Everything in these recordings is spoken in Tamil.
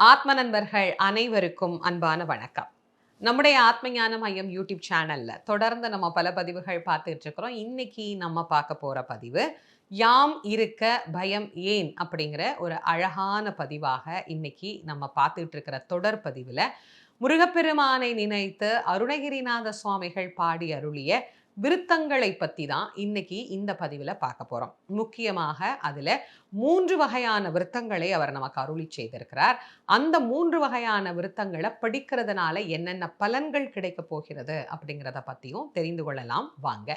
ஆத்ம நண்பர்கள் அனைவருக்கும் அன்பான வணக்கம். நம்முடைய ஆத்மஞான மையம் யூடியூப் சேனல்ல தொடர்ந்து நம்ம பல பதிவுகள் பார்த்துட்டு இருக்கிறோம். இன்னைக்கு நம்ம பார்க்க போற பதிவு யாம் இருக்க பயம் ஏன் அப்படிங்கிற ஒரு அழகான பதிவாக இன்னைக்கு நம்ம பார்த்துட்டு இருக்கிற தொடர் பதிவில் முருகப்பெருமானை நினைத்து அருணகிரிநாத சுவாமிகள் பாடி அருளிய விருத்தங்களை பற்றி தான் இன்னைக்கு இந்த பதிவில் பார்க்க போகிறோம் முக்கியமாக அதில் மூன்று வகையான விருத்தங்களை அவர் நமக்கு அருளி செய்திருக்கிறார். அந்த மூன்று வகையான விருத்தங்களை படிக்கிறதுனால என்னென்ன பலன்கள் கிடைக்க போகிறது அப்படிங்கிறத பற்றியும் தெரிந்து கொள்ளலாம். வாங்க.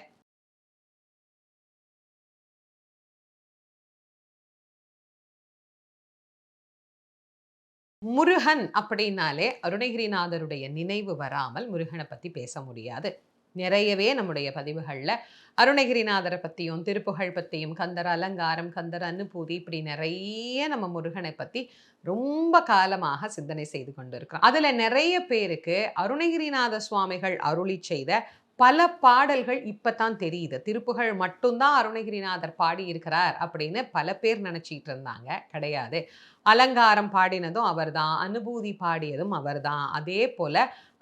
முருகன் அப்படின்னாலே அருணகிரிநாதருடைய நினைவு வராமல் முருகனை பற்றி பேச முடியாது. நிறையவே நம்முடைய பதிவுகளில். அருணகிரிநாதரை பற்றியும் திருப்புகழ் பற்றியும் கந்தர் அலங்காரம் கந்தர் அனுபூதி இப்படி நிறைய நம்ம முருகனை பற்றி ரொம்ப காலமாக சிந்தனை செய்து கொண்டு இருக்கிறோம் அதில் நிறைய பேருக்கு அருணகிரிநாத சுவாமிகள் அருளி செய்த பல பாடல்கள் இப்பதான் தெரியுது. திருப்புகழ் மட்டும்தான் அருணகிரிநாதர் பாடியிருக்கிறார் அப்படின்னு பல பேர் நினச்சிட்டு இருந்தாங்க. கிடையாது. அலங்காரம் பாடினதும் அவர் தான் அனுபூதி பாடியதும் அவர்தான். அதே போல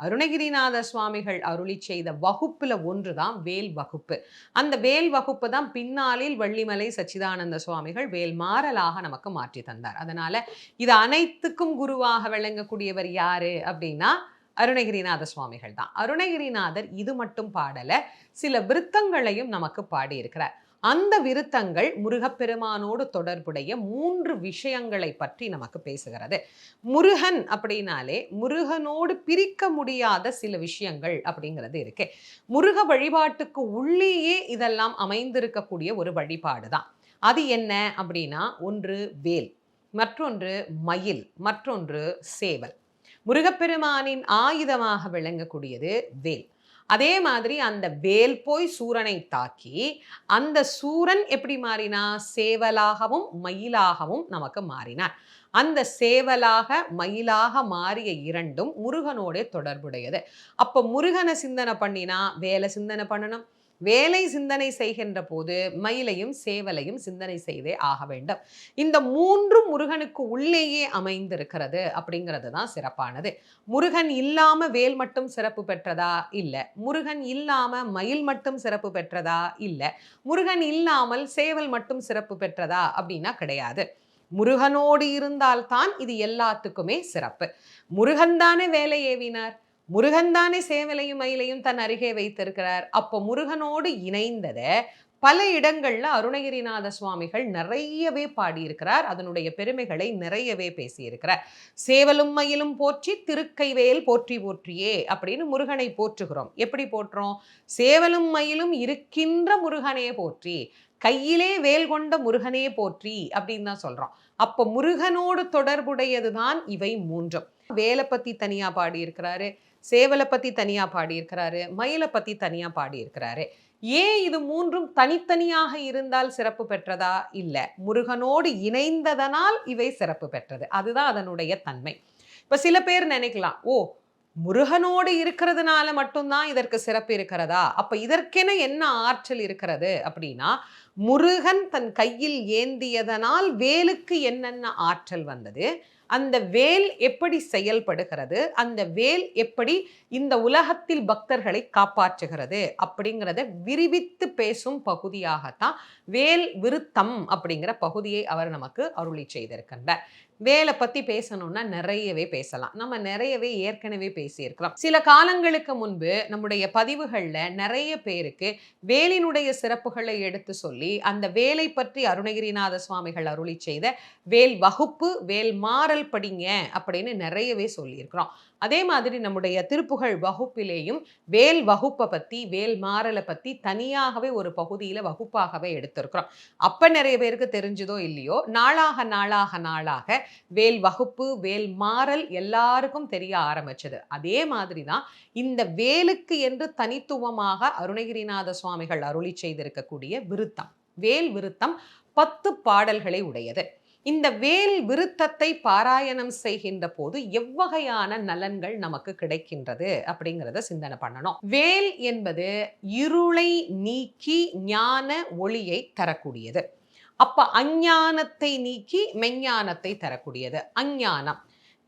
அருணகிரிநாத சுவாமிகள் அருளி செய்த வகுப்புல ஒன்றுதான் வேல் வகுப்பு. அந்த வேல் வகுப்பு தான் பின்னாளில் வள்ளிமலை சச்சிதானந்த சுவாமிகள் வேல் மாறலாக நமக்கு மாற்றி தந்தார். அதனால் இது அனைத்துக்கும் குருவாக விளங்கக்கூடியவர் யார் அப்படின்னா அருணகிரிநாத சுவாமிகள் தான் அருணகிரிநாதர் இது மட்டும் பாடலை சில விருத்தங்களையும் நமக்கு பாடியிருக்கிறார். அந்த விருத்தங்கள் முருகப்பெருமானோடு தொடர்புடைய மூன்று விஷயங்களை பற்றி நமக்கு பேசுகிறது. முருகன் அப்படின்னாலே முருகனோடு பிரிக்க முடியாத சில விஷயங்கள் அப்படிங்கிறது இருக்கு. முருக வழிபாட்டுக்கு உள்ளேயே இதெல்லாம் அமைந்திருக்கக்கூடிய ஒரு வழிபாடு தான் அது என்ன அப்படின்னா ஒன்று வேல் மற்றொன்று மயில் மற்றொன்று சேவல். முருகப்பெருமானின் ஆயுதமாக விளங்கக்கூடியது வேல். அதே மாதிரி அந்த வேல் போய் சூரனை தாக்கி அந்த சூரன் எப்படி மாறினா? சேவலாகவும் மயிலாகவும் நமக்கு மாறினார். அந்த சேவலாக மயிலாக மாறிய இரண்டும் முருகனோட தொடர்புடையது. அப்போ முருகனை சிந்தனை பண்ணினா வேலை சிந்தனை பண்ணணும். வேலை சிந்தனை செய்கின்ற போது மயிலையும் சேவலையும் சிந்தனை செய்தே ஆக வேண்டும். இந்த மூன்றும் முருகனுக்கு உள்ளேயே அமைந்திருக்கிறது அப்படிங்கிறது தான் சிறப்பானது. முருகன் இல்லாம வேல் மட்டும் சிறப்பு பெற்றதா? இல்லை. முருகன் இல்லாம மயில் மட்டும் சிறப்பு பெற்றதா? இல்லை. முருகன் இல்லாமல் சேவல் மட்டும் சிறப்பு பெற்றதா? அப்படின்னா கிடையாது. முருகனோடு இருந்தால்தான் இது எல்லாத்துக்குமே சிறப்பு. முருகன் தானே வேலை ஏவினார்? முருகன் தானே சேவலையும் மயிலையும் தன் அருகே வைத்திருக்கிறார். அப்போ முருகனோடு இணைந்ததை பல இடங்கள்ல அருணகிரிநாத சுவாமிகள் நிறையவே பாடியிருக்கிறார். அதனுடைய பெருமைகளை நிறையவே பேசியிருக்கிறார். சேவலும் மயிலும் போற்றி திருக்கைவேல் போற்றி போற்றியே அப்படின்னு முருகனை போற்றுகிறோம். எப்படி போற்றுறோம் சேவலும் மயிலும் இருக்கின்ற முருகனே போற்றி கையிலே வேல் கொண்ட முருகனே போற்றி அப்படின்னு தான் சொல்றோம். அப்போ முருகனோடு தொடர்புடையது தான் இவை மூன்றும். வேலை பத்தி தனியா பாடியிருக்கிறாரு. சேவலை பற்றி தனியாக பாடியிருக்கிறாரு மயிலை பற்றி தனியாக பாடியிருக்கிறாரு. ஏன் இது மூன்றும் தனித்தனியாக இருந்தால் சிறப்பு பெற்றதா? இல்லை. முருகனோடு இணைந்ததனால் இவை சிறப்பு பெற்றது. அதுதான் அதனுடைய தன்மை. இப்போ சில பேர் நினைக்கலாம் ஓ முருகனோடு இருக்கிறதுனால மட்டும்தான் இதற்கு சிறப்பு இருக்கிறதா? அப்ப இதற்கென என்ன ஆற்றல் இருக்கிறது? அப்படின்னா முருகன் தன் கையில் ஏந்தியதனால் வேலுக்கு என்னென்ன ஆற்றல் வந்தது? அந்த வேல் எப்படி செயல்படுகிறது அந்த வேல் எப்படி இந்த உலகத்தில் பக்தர்களை காப்பாற்றுகிறது அப்படிங்கிறத விரிவித்து பேசும் பகுதியாகத்தான் வேல் விருத்தம் அப்படிங்கிற பகுதியை அவர் நமக்கு அருளி செய்திருக்கின்றார். வேலை பற்றி பேசணும்னா நிறையவே பேசலாம். நம்ம நிறையவே ஏற்கனவே பேசியிருக்கிறோம். சில காலங்களுக்கு முன்பு நம்முடைய பதிவுகளில் நிறைய பேருக்கு வேலினுடைய சிறப்புகளை எடுத்து சொல்லி அந்த வேலை பற்றி அருணகிரிநாத சுவாமிகள் அருளி செய்த வேல் வகுப்பு வேல் மாறல் படிங்க அப்படின்னு நிறையவே சொல்லியிருக்கிறோம். அதே மாதிரி நம்முடைய திருப்புகழ் வகுப்பிலேயும் வேல் வகுப்பை பற்றி வேல் மாறலை பற்றி தனியாகவே ஒரு பகுதியில் வகுப்பாகவே எடுத்திருக்கிறோம். அப்போ நிறைய பேருக்கு தெரிஞ்சதோ இல்லையோ நாளாக நாளாக நாளாக வேல் வகுப்பு வேல் மாறல் எல்லாருக்கும் தெரிய ஆரம்பிச்சது. அதே மாதிரி தான் இந்த வேலுக்கு என்று தனித்துவமாக அருணகிரிநாத சுவாமிகள் அருளி செய்திருக்கக்கூடிய விருத்தம். வேல் விருத்தம் பத்து பாடல்களை உடையது. இந்த வேல் விருத்தத்தை பாராயணம் செய்கின்ற போது எவ்வகையான நலன்கள் நமக்கு கிடைக்கின்றது அப்படிங்கிறத சிந்தனை பண்ணணும். வேல் என்பது இருளை நீக்கி ஞான ஒளியை தரக்கூடியது. அப்ப அஞ்ஞானத்தை நீக்கி மெஞ்ஞானத்தை தரக்கூடியது. அஞ்ஞானம்.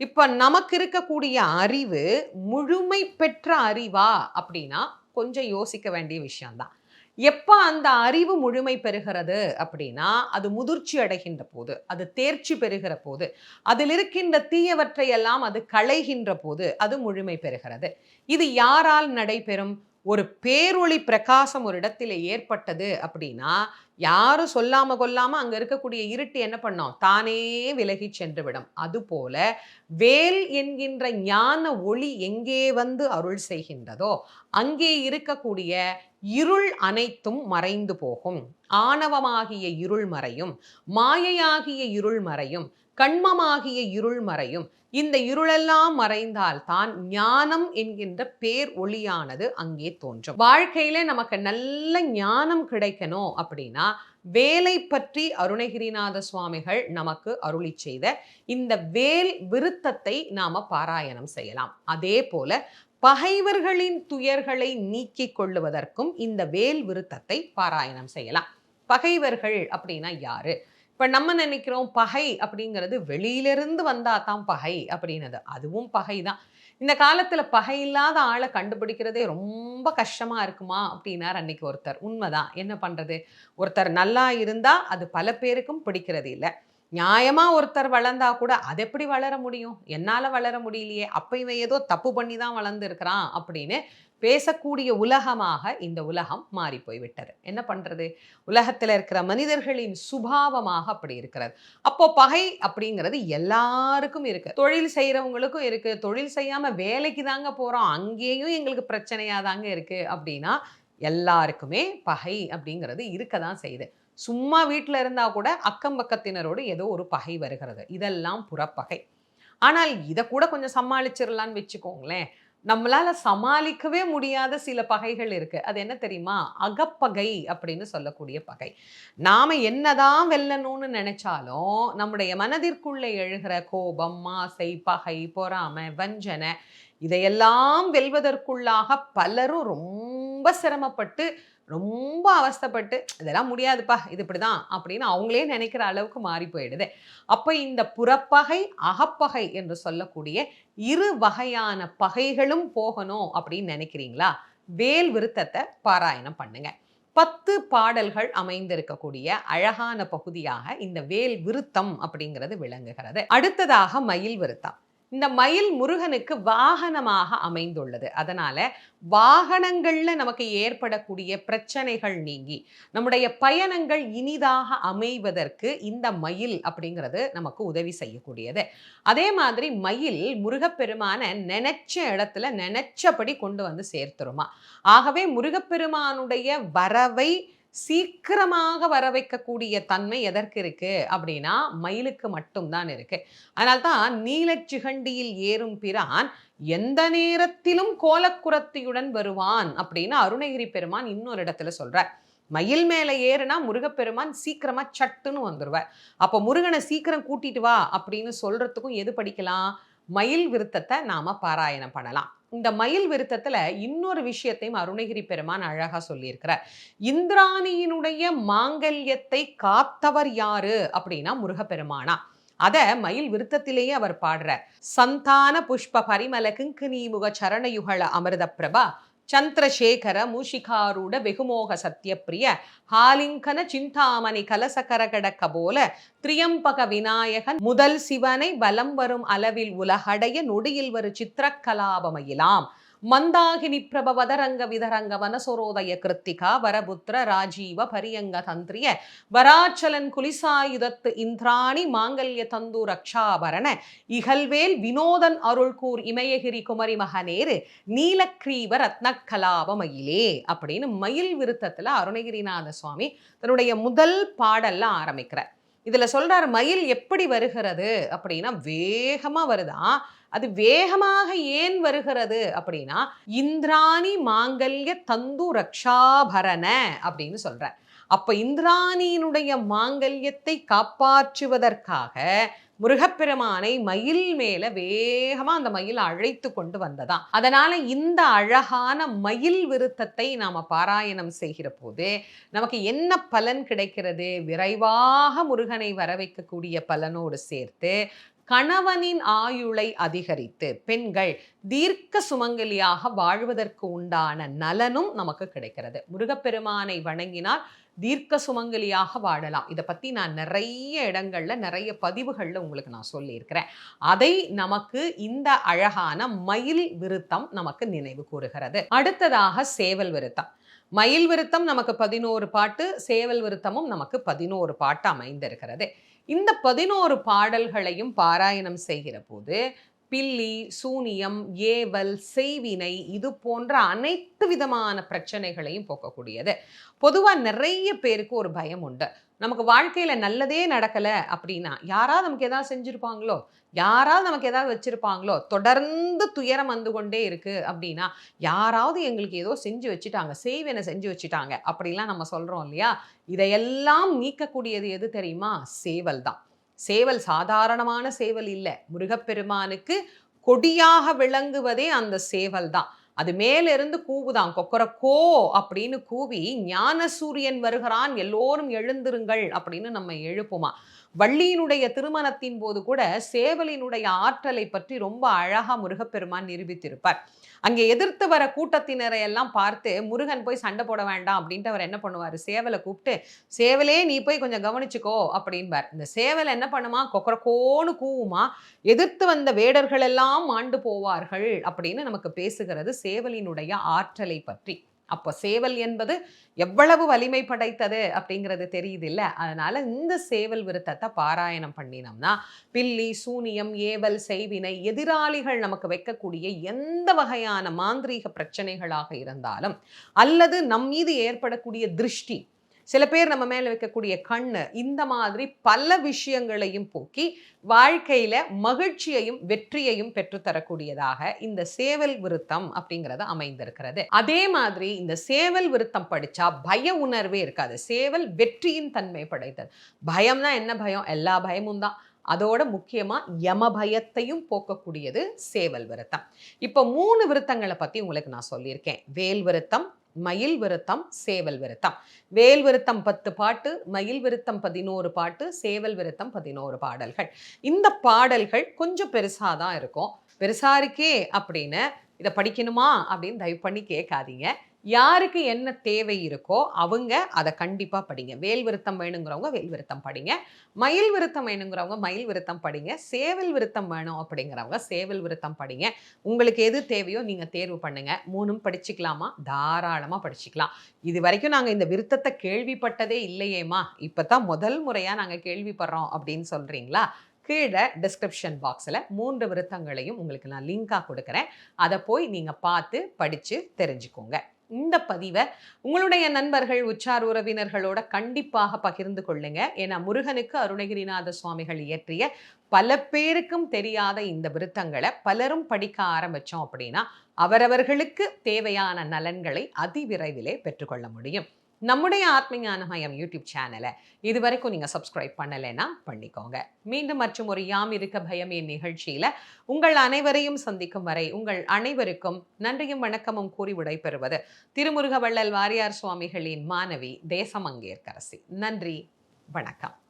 இப்ப நமக்கு இருக்கக்கூடிய அறிவு முழுமை பெற்ற அறிவா அப்படின்னா கொஞ்சம் யோசிக்க வேண்டிய விஷயம்தான். எப்போ அந்த அறிவு முழுமை பெறுகிறது அப்படின்னா அது முதிர்ச்சி அடைகின்ற போது அது தேர்ச்சி பெறுகிற போது அதில் இருக்கின்ற தீயவற்றை எல்லாம் அது களைகின்ற போது அது முழுமை பெறுகிறது. இது யாரால் நடைபெறும்? ஒரு பேரொளி பிரகாசம் ஒரு இடத்துல ஏற்பட்டது அப்படின்னா யாரும் சொல்லாம கொல்லாம அங்க இருக்கக்கூடிய இருட்டு என்ன பண்ணோம்? தானே விலகி சென்று விடும் அதுபோல வேல் என்கின்ற ஞான ஒளி எங்கே வந்து அருள் செய்கின்றதோ அங்கே இருக்கக்கூடிய இருள் அனைத்தும் மறைந்து போகும். ஆணவமாகிய இருள் மறையும் மாயையாகிய இருள் மறையும் கண்மமாகிய இருள் மறையும். இந்த இருளெல்லாம் மறைந்தால் தான் ஞானம் என்கின்ற பேர் ஒளியானது அங்கே தோன்றும். வாழ்க்கையில நமக்கு நல்ல ஞானம் கிடைக்கணும் அப்படின்னா வேலை பற்றி அருணகிரிநாத சுவாமிகள் நமக்கு அருளி செய்த இந்த வேல் விருத்தத்தை நாம பாராயணம் செய்யலாம். அதே போல பகைவர்களின் துயர்களை நீக்கிக் கொள்ளுவதற்கும் இந்த வேல் விருத்தத்தை பாராயணம் செய்யலாம். பகைவர்கள் அப்படின்னா யாரு? இப்போ நம்ம நினைக்கிறோம் பகை அப்படிங்கிறது வெளியிலிருந்து வந்தால் தான் பகை அப்படின்னது. அதுவும் பகை தான். இந்த காலத்தில் பகை இல்லாத ஆளை கண்டுபிடிக்கிறதே ரொம்ப கஷ்டமாக இருக்குமா அப்படின்னார் அன்னைக்கு ஒருத்தர். உண்மைதான். என்ன பண்ணுறது ஒருத்தர் நல்லா இருந்தால் அது பல பேருக்கும் பிடிக்கிறது இல்லை. நியாயமாக ஒருத்தர் வளர்ந்தா கூட அது எப்படி வளர முடியும்? என்னால் வளர முடியலையே. அப்போ இவன் ஏதோ தப்பு பண்ணி தான் வளர்ந்துருக்கிறான் அப்படின்னு பேசக்கூடிய உலகமாக இந்த உலகம் மாறி போய்விட்டது என்ன பண்ணுறது உலகத்தில் இருக்கிற மனிதர்களின் சுபாவமாக அப்படி இருக்கிறது. அப்போ பகை அப்படிங்கிறது எல்லாருக்கும் இருக்குது தொழில் செய்கிறவங்களுக்கும் இருக்குது தொழில் செய்யாமல் வேலைக்கு தாங்க போகிறோம் அங்கேயும் எங்களுக்கு பிரச்சனையாக தாங்க இருக்கு. அப்படின்னா எல்லாருக்குமே பகை அப்படிங்கிறது இருக்க தான் செய்யுது. சும்மா வீட்டில் இருந்தால் கூட அக்கம் பக்கத்தினரோடு ஏதோ ஒரு பகை வருகிறது. இதெல்லாம் புறப்பகை. ஆனால் இதை கூட கொஞ்சம் சமாளிச்சிடலான்னு வச்சுக்கோங்களேன். நம்மளால சமாளிக்கவே முடியாத சில பகைகள் இருக்கு. அது என்ன தெரியுமா? அகப்பகை அப்படின்னு சொல்லக்கூடிய பகை. நாம என்னதான் வெல்லணும்னு நினைச்சாலும் நம்முடைய மனதிற்குள்ளே எழுகிற கோபம் ஆசை பகை பொறாமை வஞ்சனை இதையெல்லாம் வெல்வதற்குள்ளாக பலரும் ரொம்ப சிரமப்பட்டு ரொம்ப அவஸ்தப்பட்டு இதெல்லாம் முடியாதுப்பா இது இப்படி தான் அப்படின்னு அவங்களே நினைக்கிற அளவுக்கு மாறி போயிடுது. அப்போ இந்த புறப்பகை அகப்பகை என்று சொல்லக்கூடிய இரு வகையான பகைகளும் போகணும் அப்படின்னு நினைக்கிறீங்களா? வேல் விருத்தத்தை பாராயணம் பண்ணுங்க. பத்து பாடல்கள் அமைந்திருக்கக்கூடிய அழகான பகுதியாக இந்த வேல் விருத்தம் அப்படிங்கிறது விளங்குகிறது. அடுத்ததாக மயில் விருத்தம். இந்த மயில் முருகனுக்கு வாகனமாக அமைந்துள்ளது. அதனால வாகனங்கள்ல நமக்கு ஏற்படக்கூடிய பிரச்சனைகள் நீங்கி நம்முடைய பயணங்கள் இனிதாக அமைவதற்கு இந்த மயில் அப்படிங்கிறது நமக்கு உதவி செய்யக்கூடியது. அதே மாதிரி மயில் முருகப்பெருமான நினைச்ச இடத்துல நினைச்சபடி கொண்டு வந்து சேர்த்துருமா. ஆகவே முருகப்பெருமானுடைய வரவை சீக்கிரமாக வர வைக்கக்கூடிய தன்மை எதற்கு இருக்கு? அப்படின்னா மயிலுக்கு மட்டும்தான் இருக்கு. அதனால்தான் நீலச்சிகண்டியில் ஏறும் பிரான் எந்த நேரத்திலும் கோலக்குரத்தியுடன் வருவான் அப்படின்னு அருணகிரி பெருமான் இன்னொரு இடத்துல சொல்றார். மயில் மேலே ஏறுனா முருகப்பெருமான் சீக்கிரமா சட்டுன்னு வந்துடுவார் அப்போ முருகனை சீக்கிரம் கூட்டிட்டு வா அப்படின்னு சொல்றதுக்கும் எது படிக்கலாம்? மயில் விருத்தத்தை நாம பாராயணம் பண்ணலாம். இந்த மயில் விருத்தத்துல இன்னொரு விஷயத்தையும் அருணகிரி பெருமான் அழகா சொல்லியிருக்கிறார். இந்திராணியினுடைய மாங்கல்யத்தை காத்தவர் யாரு அப்படின்னா முருகப்பெருமானா. அத மயில் விருத்தத்திலேயே அவர் பாடுற சந்தான புஷ்ப பரிமல கிங்கினீமுக சரணயுகள அமிர்த பிரபா சந்திரசேகர மூஷிகாரூட வெகுமோக சத்யப்பிரிய ஹாலிங்கன சிந்தாமணி கலசகரகடக்க போல திரியம்பக விநாயகன் முதல் சிவனை பலம் வரும் அளவில் உலகடைய நொடியில் வரு சித்திரக்கலாபமயிலாம் ಮಂದಾಗಿನಿ ಪ್ರಭವದರಂಗ ವಿಧರಂಗ ವನಸೊರೋದಯ கிருத்திகா வரபுத்திர ராஜீவ பரியங்க தந்திரிய வராச்சலன் குலிசாயுதத்து இந்திராணி மாங்கல்ய தந்து ரக்ஷாபரண இகல்வேல் வினோதன் அருள்கூர் இமயகிரி குமரி மகநேரு நீலக்ரீவ ரத்னக்கலாப மயிலே அப்படின்னு மயில் விருத்தத்தில் அருணகிரிநாத சுவாமி தன்னுடைய முதல் பாடல்ல ஆரம்பிக்கிறார். இதுல சொல்கிறார் மயில் எப்படி வருகிறது? அப்படின்னா வேகமா வருதான் அது வேகமாக ஏன் வருகிறது அப்படின்னா இந்திராணி மாங்கல்ய தந்து ரக்ஷாபரண அப்படின்னு சொல்கிறார் அப்ப இந்திராணியினுடைய மாங்கல்யத்தை காப்பாற்றுவதற்காக முருகப்பெருமானை மயில் மேல வேகமா அந்த மயில் அழைத்து கொண்டு வந்ததாம். அதனால இந்த அழகான மயில் விருத்தத்தை நாம பாராயணம் செய்கிற போது நமக்கு என்ன பலன் கிடைக்கிறது? விரைவாக முருகனை வர வைக்கக்கூடிய பலனோடு சேர்த்து கணவனின் ஆயுளை அதிகரித்து பெண்கள் தீர்க்க சுமங்கலியாக வாழ்வதற்கு உண்டான நலனும் நமக்கு கிடைக்கிறது. முருகப்பெருமானை வணங்கினால் தீர்க்க சுமங்கலியாக வாழலாம். இதை பற்றி நான் நிறைய இடங்கள்ல நிறைய பதிவுகளில் உங்களுக்கு நான் சொல்லியிருக்கிறேன். அதை நமக்கு இந்த அழகான மயில் விருத்தம் நமக்கு நினைவு கூறுகிறது. அடுத்ததாக சேவல் விருத்தம். மயில் விருத்தம் நமக்கு பதினோரு பாட்டு சேவல் விருத்தமும் நமக்கு பதினோரு பாட்டு அமைந்திருக்கிறது. இந்த பதினோரு பாடல்களையும் பாராயணம் செய்கிற போது பில்லி சூனியம் ஏவல் செய்வினை இது போன்ற அனைத்து விதமான பிரச்சனைகளையும் போக்கக்கூடியது. பொதுவாக நிறைய பேருக்கு ஒரு பயம் உண்டு. நமக்கு வாழ்க்கையில் நல்லதே நடக்கலை அப்படின்னா யாராவது நமக்கு எதாவது செஞ்சுருப்பாங்களோ யாராவது நமக்கு எதாவது வச்சுருப்பாங்களோ தொடர்ந்து துயரம் வந்து கொண்டே இருக்குது அப்படின்னா யாராவது எங்களுக்கு ஏதோ செஞ்சு வச்சுட்டாங்க செய்வனை செஞ்சு வச்சுட்டாங்க அப்படிலாம் நம்ம சொல்கிறோம் இல்லையா? இதையெல்லாம் நீக்கக்கூடியது எது தெரியுமா? சேவல் தான். சேவல் சாதாரணமான சேவல் இல்லை. முருகப்பெருமானுக்கு கொடியாக விளங்குவதே அந்த சேவல் தான். அது மேலிருந்து கூவுதான் கொக்கரக்கோ அப்படின்னு கூவி ஞான சூரியன் வருகிறான். எல்லோரும் எழுந்திருங்கள் அப்படின்னு நம்ம எழுப்புமா. வள்ளியினுடைய திருமணத்தின் போது கூட சேவலினுடைய ஆற்றலை பற்றி ரொம்ப அழகா முருகப்பெருமான் நிரூபித்திருப்பார். அங்கே எதிர்த்து வர கூட்டத்தினரை எல்லாம் பார்த்து முருகன் போய் சண்டை போட வேண்டாம் அப்படின்ட்டு அவர் என்ன பண்ணுவார்? சேவலை கூப்பிட்டு சேவலே நீ போய் கொஞ்சம் கவனிச்சுக்கோ அப்படின்பார். இந்த சேவல் என்ன பண்ணுமா? கொக்கரக்கோன்னு கூவுமா? எதிர்த்து வந்த வேடர்கள் எல்லாம் ஆண்டு போவார்கள் அப்படின்னு நமக்கு பேசுகிறது சேவலினுடைய ஆற்றலை பற்றி. அப்போ சேவல் என்பது எவ்வளவு வலிமை படைத்தது அப்படிங்கிறது தெரியுது இல்லை அதனால இந்த சேவல் விருத்தத்தை பாராயணம் பண்ணினோம்னா பில்லி சூனியம் ஏவல் செய்வினை எதிராளிகள் நமக்கு வைக்கக்கூடிய எந்த வகையான மாந்திரீக பிரச்சனைகளாக இருந்தாலும் அல்லது நம் மீது ஏற்படக்கூடிய திருஷ்டி சில பேர் நம்ம மேல வைக்கக்கூடிய கண்ணு இந்த மாதிரி பல விஷயங்களையும் போக்கி வாழ்க்கையில மகிழ்ச்சியையும் வெற்றியையும் பெற்றுத்தரக்கூடியதாக இந்த சேவல் விருத்தம் அப்படிங்கிறது அமைந்திருக்கிறது. அதே மாதிரி இந்த சேவல் விருத்தம் படிச்சா பய உணர்வே இருக்காது. சேவல் வெற்றியின் தன்மை படைத்தது. பயம்னா என்ன பயம்? எல்லா பயமும் தான். அதோட முக்கியமா யம பயத்தையும் போக்கக்கூடியது சேவல் விருத்தம். இப்போ மூணு விருத்தங்களை பத்தி உங்களுக்கு நான் சொல்லியிருக்கேன். வேல் விருத்தம் மயில் விருத்தம் சேவல் விருத்தம். வேல் விருத்தம் பத்து பாட்டு மயில் விருத்தம் பதினோரு பாட்டு சேவல் விருத்தம் பதினோரு பாடல்கள். இந்த பாடல்கள் கொஞ்சம் பெருசாக தான் இருக்கும். பெருசா இருக்கே அப்படின்னு இதை படிக்கணுமா அப்படின்னு தயவு பண்ணி கேட்காதீங்க. யாருக்கு என்ன தேவை இருக்கோ அவங்க அதை கண்டிப்பாக படிங்க. வேல் விருத்தம் வேணுங்கிறவங்க வேல் விருத்தம் படிங்க. மயில் விருத்தம் வேணுங்கிறவங்க மயில் விருத்தம் படிங்க. சேவல் விருத்தம் வேணும் அப்படிங்கிறவங்க சேவல் விருத்தம் படிங்க. உங்களுக்கு எது தேவையோ நீங்கள் தேர்வு பண்ணுங்கள் மூணும் படிச்சுக்கலாமா? தாராளமாக படிச்சுக்கலாம். இது வரைக்கும் நாங்கள் இந்த விருத்தத்தை கேள்விப்பட்டதே இல்லையேம்மா. இப்போ தான் முதல் முறையாக நாங்கள் கேள்விப்படுறோம் அப்படின்னு சொல்கிறீங்களா கீழே டிஸ்கிரிப்ஷன் பாக்ஸில் மூன்று விருத்தங்களையும் உங்களுக்கு நான் லிங்காக கொடுக்குறேன். அதை போய் நீங்கள் பார்த்து படித்து தெரிஞ்சுக்கோங்க. இந்த பதிவை உங்களுடைய நண்பர்கள் உச்சார் உறவினர்களோட கண்டிப்பாக பகிர்ந்து கொள்ளுங்க. ஏன்னா முருகனுக்கு அருணகிரிநாத சுவாமிகள் இயற்றிய பல பேருக்கும் தெரியாத இந்த விருத்தங்களை பலரும் படிக்க ஆரம்பித்தோம் அப்படின்னா அவரவர்களுக்கு தேவையான நலன்களை அதிவிரைவிலே பெற்றுக்கொள்ள முடியும். நம்முடைய ஆத்மஞானமயம் யூடியூப் சேனலை இது வரைக்கும் நீங்கள் சப்ஸ்கிரைப் பண்ணலைன்னா பண்ணிக்கோங்க. மீண்டும் மற்றும் ஒரு யாம் இருக்க பயம் என் நிகழ்ச்சியில் உங்கள் அனைவரையும் சந்திக்கும் வரை உங்கள் அனைவருக்கும் நன்றியும் வணக்கமும் கூறி விடைபெறுவது திருமுருகவள்ளல் வாரியார் சுவாமிகளின் மாணவி தேசமங்கேற்கரசி. நன்றி வணக்கம்.